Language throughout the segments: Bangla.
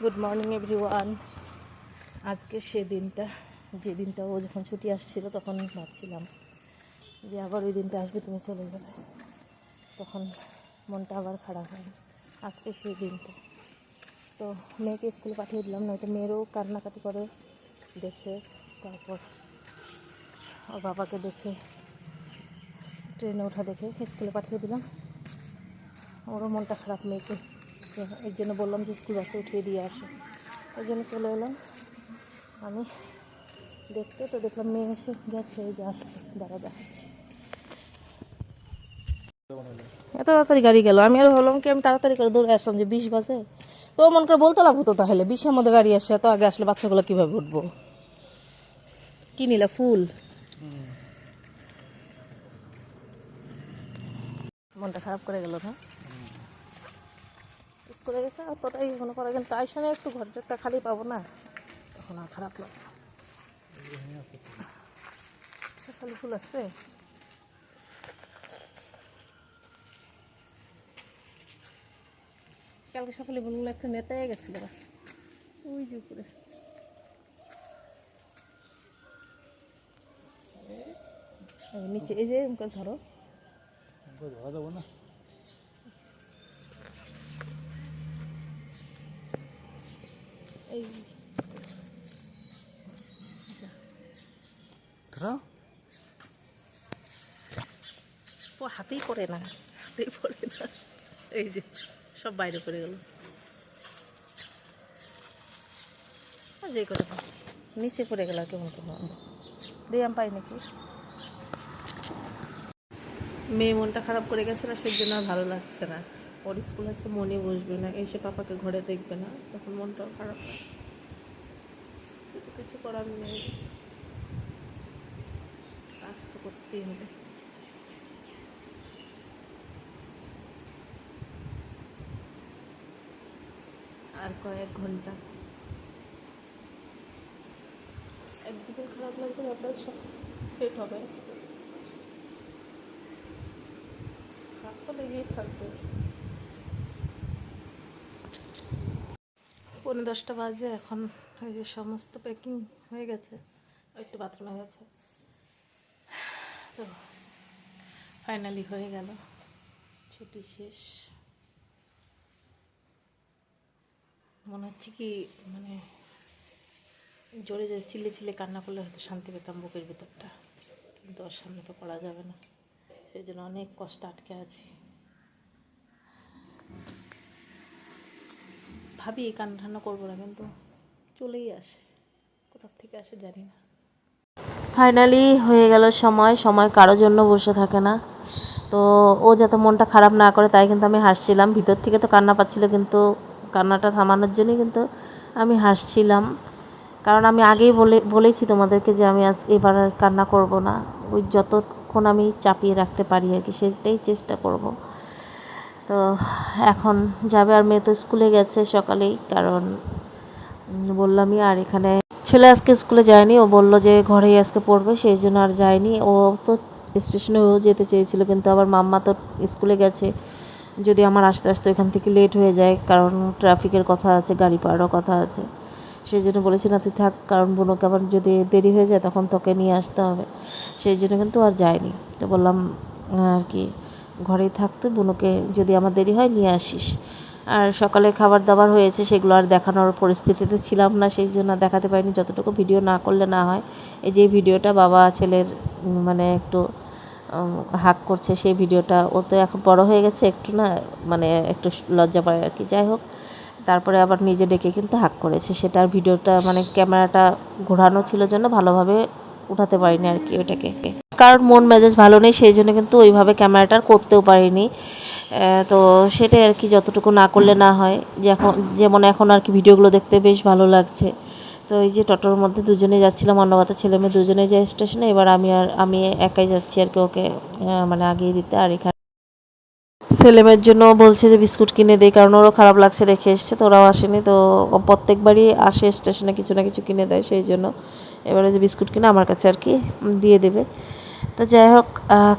গুড মর্নিং এভরিওয়ান আজকে সে দিনটা, যে দিনটা ও যখন ছুটি আসছিল, তখন ভাবছিলাম যে আবার ওই দিনটা আসবে, তুমি চলে যাবে তখন মনটা আবার খারাপ হয় আজকে সেই দিনটা। তো মেয়েকে স্কুলে পাঠিয়ে দিলাম, নয়তো মেয়েরও কান্নাকাটি করে দেখে, তারপর ওর বাবাকে দেখে, ট্রেনে ওঠা দেখে স্কুলে পাঠিয়ে দিলাম। ওরও মনটা খারাপ, মেয়েকে এর জন্য বললাম যে স্কুল বাসে উঠিয়ে দিয়ে আসো। ওই জন্য চলে এলাম। আমি দেখতে তো দেখলাম মেয়ে এসে গেছে, এই যে আসছে, দাঁড়া দেখাচ্ছে। এত তাড়াতাড়ি গাড়ি গেল। আমি আর ভাবলাম কি, আমি তাড়াতাড়ি করে দৌড়ে আসলাম যে বিশ বাজে। তো মন করে বলতে লাগবো তো তাহলে বিশের মধ্যে গাড়ি আসে, এত আগে আসলে বাচ্চাগুলো কীভাবে উঠবো? কি নিলা ফুল? মনটা খারাপ করে গেল না? স্কুলে গেছে অতটাই মনে করা গেল টাইশনে একটু ঘরটা খালি পাবো না? তখন আর খারাপ লাগবে খালি ফুল আছে? কালকে সকালে বলল একটা নেতায় গেছিল। ওই যে উপরে। নিচে, এই যে ধরো। ধরা যাব না? হাতেই পড়ে না, হাতেই পড়ে না। এই যে, সব বাইরে পড়ে গেল। যে করে নিচে পড়ে গেল কেমন কেমন দিয়াম পাই নাকি? মেয়ে মনটা খারাপ করে গেছে না, সেই জন্য ভালো লাগছে না। ওর স্কুল আছে মনে বসবে না। এসে পাপাকে ঘরে দেখবে না, তখন মনটাও খারাপ হয়। কিছু করার নেই। কাজ তো করতেই হবে। আর কয়েক ঘণ্টা। একদিন খারাপ লাগবে, তারপর সব সেট হবে। আস্তে আস্তে। খারাপ তো লেগেই থাকবে। পৌনে দশটা বাজে, এখন ওই যে সমস্ত প্যাকিং হয়ে গেছে। একটু বাথরুমে গেছে। তো ফাইনালি হয়ে গেল। ছুটি শেষ। মনে হচ্ছে কি মানে জোরে জোরে চিল্লে চিল্লে কান্না করলে হয়তো শান্তি পেতাম বুকের ভিতরটা। কিন্তু ওর সামনে তো পড়া যাবে না। সেই জন্য অনেক কষ্ট আটকে আছি। ভাবি কান্না ঠান্না করব না, কিন্তু চলেই আসে। কোথার থেকে আসে জানি না। ফাইনালি হয়ে গেল সময় সময় কারোর জন্য বসে থাকে না। তো ও যাতে মনটা খারাপ না করে, তাই কিন্তু আমি হাসছিলাম। ভিতর থেকে তো কান্না পাচ্ছিল, কিন্তু কান্নাটা থামানোর জন্যই কিন্তু আমি হাসছিলাম। কারণ আমি আগেই বলে, বলেছি তোমাদেরকে যে আমি আজ এবার আর কান্না করব না। ওই যতক্ষণ আমি চাপিয়ে রাখতে পারি আর কি, সেটাই চেষ্টা করব। তো এখন যাবে আর মেয়ে তো স্কুলে গেছে সকালেই, কারণ বললামই আর এখানে ছেলে আজকে স্কুলে যায়নি, ও বলল যে ঘরেই আজকে পড়বে, সেই জন্য আর যায়নি। ও তো স্টেশনেও যেতে চেয়েছিল, কিন্তু আবার মাম্মা তো স্কুলে গেছে, যদি আমার আস্তে আস্তে এখান থেকে লেট হয়ে যায়, কারণ ট্রাফিকের কথা আছে, গাড়ি পাওয়ারও কথা আছে। সেই জন্য বলেছি, না, তুই থাক, কারণ বোনকে আবার যদি দেরি হয়ে যায়, তখন তোকে নিয়ে আসতে হবে। সেই জন্য কিন্তু আর যায়নি। তো বললাম, আর কি? ঘরেই থাকতো, বুনুকে যদি আমার দেরি হয় নিয়ে আসিস। আর সকালে খাবার দাবার হয়েছে, সেগুলো আর দেখানোর পরিস্থিতিতে ছিলাম না, সেই জন্য দেখাতে পারিনি। যতটুকু ভিডিও না করলে না হয়, এই যে ভিডিওটা বাবা ছেলের মানে একটু হাক করছে, সেই ভিডিওটা, ও তো এখন বড় হয়ে গেছে, একটু না মানে একটু লজ্জা পায় আর কি, যাই হোক। তারপরে আবার নিজে ডেকে কিন্তু হাক করেছে সেটার ভিডিওটা মানে ক্যামেরাটা ঘোরানো ছিল জন্য ভালোভাবে উঠাতে পারিনি আর কি ওইটাকে কারণ মন মেজাজ ভালো নেই, সেই জন্য কিন্তু ওইভাবে ক্যামেরাটা করতেও পারিনি। তো সেটাই আর কি, যতটুকু না করলে না হয়। যে এখন যেমন এখন আর কি ভিডিওগুলো দেখতে বেশ ভালো লাগছে। তো এই যে টোটোর মধ্যে দুজনে যাচ্ছিলাম অন্নবাতা ছেলে মেয়ে দুজনে যাই স্টেশনে, এবার আমি আর, আমি একাই যাচ্ছি আর কি ওকে মানে আগিয়ে দিতে। আর এখানে ছেলেমেয়ের জন্য বলছে যে বিস্কুট কিনে দেয় কারণ ওরও খারাপ লাগছে রেখে এসছে, তো ওরাও আসেনি। তো প্রত্যেকবারই আসে স্টেশনে, কিছু না কিছু কিনে দেয়, সেই জন্য। এবারে যে বিস্কুট কিনে আমার কাছে আর কি দিয়ে দেবে। তো যাই হোক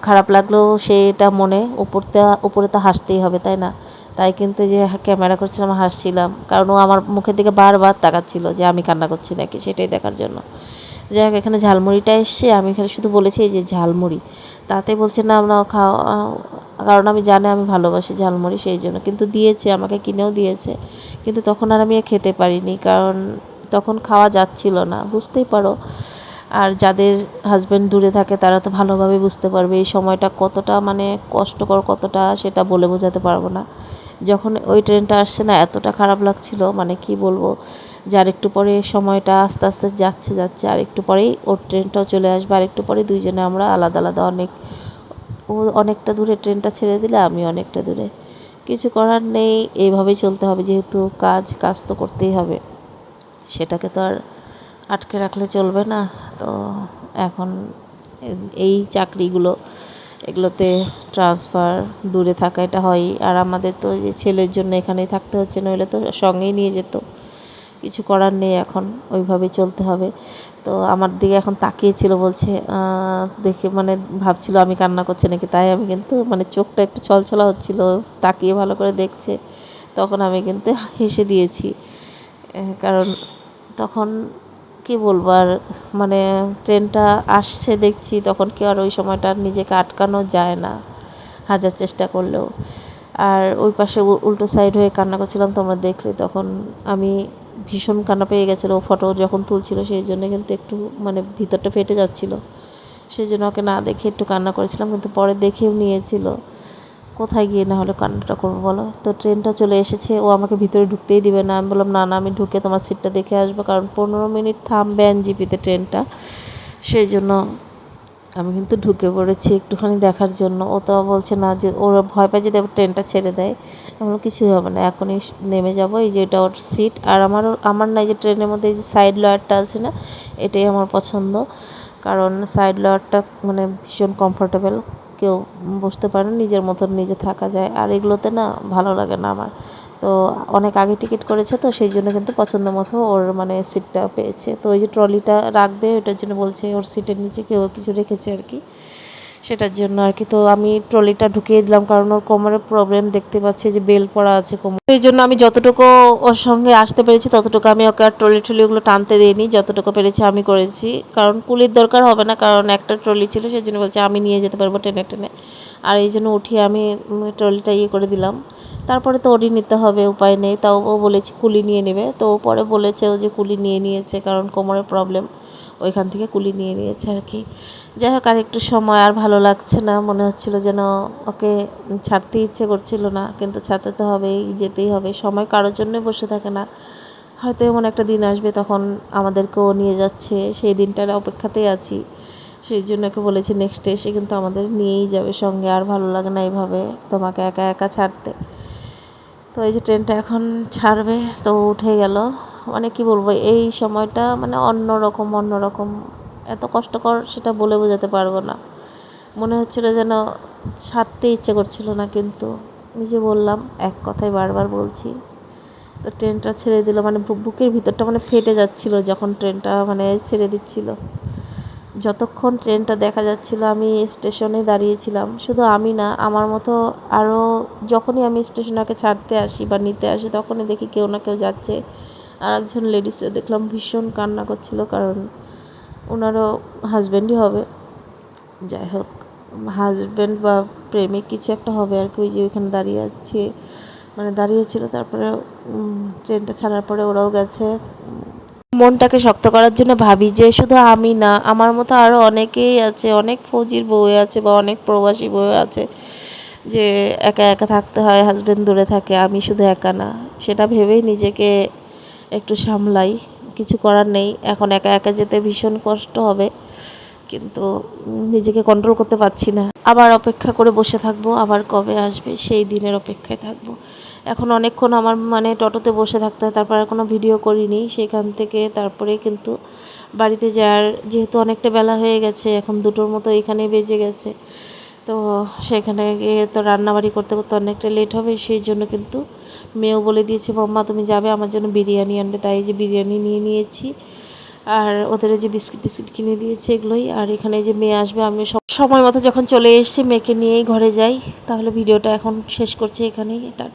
খারাপ লাগলেও সেটা মনে, উপরতে, উপরে তো হাসতেই হবে, তাই না? তাই কিন্তু যে ক্যামেরা করছিলাম, হাসছিলাম। কারণ ও আমার মুখের দিকে বারবার তাকাচ্ছিল যে আমি কান্না করছি নাকি, সেটাই দেখার জন্য। যাই হোক, এখানে ঝালমুড়িটা এসছে, আমি এখানে শুধু বলেছি যে ঝালমুড়ি। তাতে বলছে না আমরা খাওয়া কারণ আমি জানি আমি ভালোবাসি ঝালমুড়ি, সেই জন্য। কিন্তু দিয়েছে, আমাকে কিনেও দিয়েছে। কিন্তু তখন আর আমি খেতে পারিনি, কারণ তখন খাওয়া যাচ্ছিল না। বুঝতেই পারো আর যাদের হাজব্যান্ড দূরে থাকে, তারা তো ভালোভাবে বুঝতে পারবে এই সময়টা কতটা মানে কষ্টকর কতটা, সেটা বলে বোঝাতে পারব না। যখন ওই ট্রেনটা আসছে না, এতটা খারাপ লাগছিল মানে কি বলব, যে আর একটু পরে সময়টা আস্তে আস্তে যাচ্ছে যাচ্ছে, আর একটু পরেই ওর ট্রেনটাও চলে আসবে, আর একটু পরে দুইজনে আমরা আলাদা আলাদা অনেক, ও অনেকটা দূরে ট্রেনটা ছেড়ে দিলে, আমি অনেকটা দূরে। কিছু করার নেই, এইভাবেই চলতে হবে, যেহেতু কাজ কাজ তো করতেই হবে। সেটাকে তো আর আটকে রাখলে চলবে না। তো এখন এই চাকরিগুলো, এগুলোতে ট্রান্সফার দূরে থাকা এটা হয়ই আর আমাদের তো যে ছেলের জন্য এখানেই থাকতে হচ্ছে, নইলে তো সঙ্গেই নিয়ে যেত। কিছু করার নেই এখন, ওইভাবেই চলতে হবে। তো আমার দিকে এখন তাকিয়েছিল, বলছে দেখে মানে ভাবছিল আমি কান্না করছি নাকি? তাই আমি কিন্তু মানে চোখটা একটু ছলছলা হচ্ছিল, তাকিয়ে ভালো করে দেখছে। তখন আমি কিন্তু হেসে দিয়েছি। কারণ তখন কি বলব, আর মানে ট্রেনটা আসছে দেখছি, তখন কি আর ওই সময়টা নিজেকে আটকানো যায় না, হাজার চেষ্টা করলেও। আর ওই পাশে উল্টো সাইড হয়ে কান্না করছিলাম, তোমরা দেখলে, তখন আমি ভীষণ কান্না পেয়ে গেছিল। ফটো যখন তুলছিল, সেই জন্য কিন্তু একটু মানে ভিতরটা ফেটে যাচ্ছিল। সেই জন্য ওকে না দেখে একটু কান্না করেছিলাম, কিন্তু পরে দেখেও নিয়েছিল। কোথায় গিয়ে না হলে কান্নাটা করব বলো? তো ট্রেনটা চলে এসেছে, ও আমাকে ভিতরে ঢুকতেই দিবে না। আমি বললাম, না না, আমি ঢুকে তোমার সিটটা দেখে আসব। কারণ পনেরো মিনিট থামবে এনজিপিতে ট্রেনটা। সেই জন্য আমি কিন্তু ঢুকে পড়েছি একটুখানি দেখার জন্য। ও তো বলছে না যে, ওরা ভয় পায় যদি ট্রেনটা ছেড়ে দেয়। আমার কিছুই হবে না, এখনই নেমে যাব। এই যে এটা ওর সিট। আর আমারও আমার না যে ট্রেনের মধ্যে এই যে সাইড লয়ারটা আছে না, এটাই আমার পছন্দ। কারণ সাইড লয়ারটা মানে ভীষণ কমফোর্টেবল কেউ বসতে পারে নিজের মতন নিজে থাকা যায়। আর এগুলোতে না ভালো লাগে না আমার। তো অনেক আগে টিকিট করেছে তো, সেই জন্য কিন্তু পছন্দ মতো ওর মানে সিটটা পেয়েছে। তো ওই যে ট্রলিটা রাখবে, ওটার জন্য বলছে ওর সিটের নিচে কেউ কিছু রেখেছে আর কি। সেটার জন্য আর কি। তো আমি ট্রলিটা ঢুকিয়ে দিলাম কারণ ওর কোমরের প্রবলেম দেখতে পাচ্ছি যে বেল পড়া আছে কোমর। সেই জন্য আমি যতটুকু ওর সঙ্গে আসতে পেরেছি ততটুকু আমি ওকে আর ট্রলি ট্রলি ওগুলো টানতে দিইনি, যতটুকু পেরেছি আমি করেছি। কারণ কুলির দরকার হবে না, কারণ একটা ট্রলি ছিল সেই জন্য বলছে আমি নিয়ে যেতে পারব টেনে টেনে। আর এই জন্য উঠিয়ে আমি ট্রলিটা ইয়ে করে দিলাম। তারপরে তো ওরই নিতে হবে, উপায় নেই। তাও ও বলেছে কুলি নিয়ে নেবে। তো ও পরে বলেছে ও যে কুলি নিয়ে নিয়েছে, কারণ কোমরের প্রবলেম ওইখান থেকে কুলি নিয়ে নিয়েছে আর কি। যাই হোক, আর একটু সময়, আর ভালো লাগছে না। মনে হচ্ছিল যেন ওকে ছাড়তে ইচ্ছে করছিল না। কিন্তু ছাড়তে তো হবেই, যেতেই হবে। সময় কারোর জন্যই বসে থাকে না। হয়তো এমন একটা দিন আসবে তখন আমাদেরকেও নিয়ে যাচ্ছে। সেই দিনটার অপেক্ষাতেই আছি। সেই জন্য ওকে বলেছি নেক্সট এসে কিন্তু আমাদের নিয়েই যাবে সঙ্গে, আর ভালো লাগে না এইভাবে তোমাকে একা একা ছাড়তে। তো এই যে ট্রেনটা এখন ছাড়বে, তো উঠে গেল। মানে কি বলব, এই সময়টা মানে অন্য রকম অন্য রকম এত কষ্টকর সেটা বলে বোঝাতে পারব না। মনে হচ্ছিল যেন ছাড়তে ইচ্ছে করছিল না, কিন্তু নিজে বললাম, এক কথাই বারবার বলছি, তো ট্রেনটা ছেড়ে দিল। মানে বুকের ভিতরটা মানে ফেটে যাচ্ছিল যখন ট্রেনটা মানে ছেড়ে দিচ্ছিল। যতক্ষণ ট্রেনটা দেখা যাচ্ছিল, আমি স্টেশনে দাঁড়িয়েছিলাম। শুধু আমি না, আমার মতো আরও যখনই আমি স্টেশনকে ছাড়তে আসি বা নিতে আসি, তখনই দেখি কেউ না কেউ যাচ্ছে। আর একজন লেডিসও দেখলাম ভীষণ কান্না করছিল, কারণ ওনারও হাজব্যান্ডই হবে। যাই হোক হাজব্যান্ড বা প্রেমিক কিছু একটা হবে আর কি, ওই যে ওইখানে দাঁড়িয়ে আছে। মানে দাঁড়িয়েছিল তারপরে ট্রেনটা ছাড়ার পরে ওরাও গেছে। মনটাকে শক্ত করার জন্য ভাবি যে শুধু আমি না, আমার মতো আরও অনেকেই আছে, অনেক ফৌজির বউ আছে বা অনেক প্রবাসী বউ আছে যে একা একা থাকতে হয় হাজব্যান্ড দূরে থাকে, আমি শুধু একা না। সেটা ভেবেই নিজেকে একটু সামলাই, কিছু করার নেই। এখন একা একা যেতে ভীষণ কষ্ট হবে। কিন্তু নিজেকে কন্ট্রোল করতে পারছি না। আবার অপেক্ষা করে বসে থাকব, আবার কবে আসবে, সেই দিনের অপেক্ষায় থাকব। এখন অনেকক্ষণ আমার মানে টোটোতে বসে থাকতে হয়, তারপর আর কোনো ভিডিও করিনি। সেখান থেকে তারপরে কিন্তু বাড়িতে যাওয়ার যেহেতু অনেকটা বেলা হয়ে গেছে, এখন দুটোর মতো এখানে বেজে গেছে। তো সেখানে গিয়ে তো রান্নাবাড়ি করতে করতে অনেকটা লেট হবে, সেই জন্য কিন্তু মেয়েও বলে দিয়েছে, মাম্মা তুমি যাবে, আমার জন্য বিরিয়ানি আনবে। তাই যে বিরিয়ানি নিয়ে নিয়েছি। আর ওদের যে বিস্কিট টিস্কিট কিনে দিয়েছে এগুলোই। আর এখানে যে মেয়ে আসবে, আমি সময় মতো যখন চলে এসেছি, মেয়েকে নিয়েই ঘরে যাই। তাহলে ভিডিওটা এখন শেষ করছি এখানেই। এটা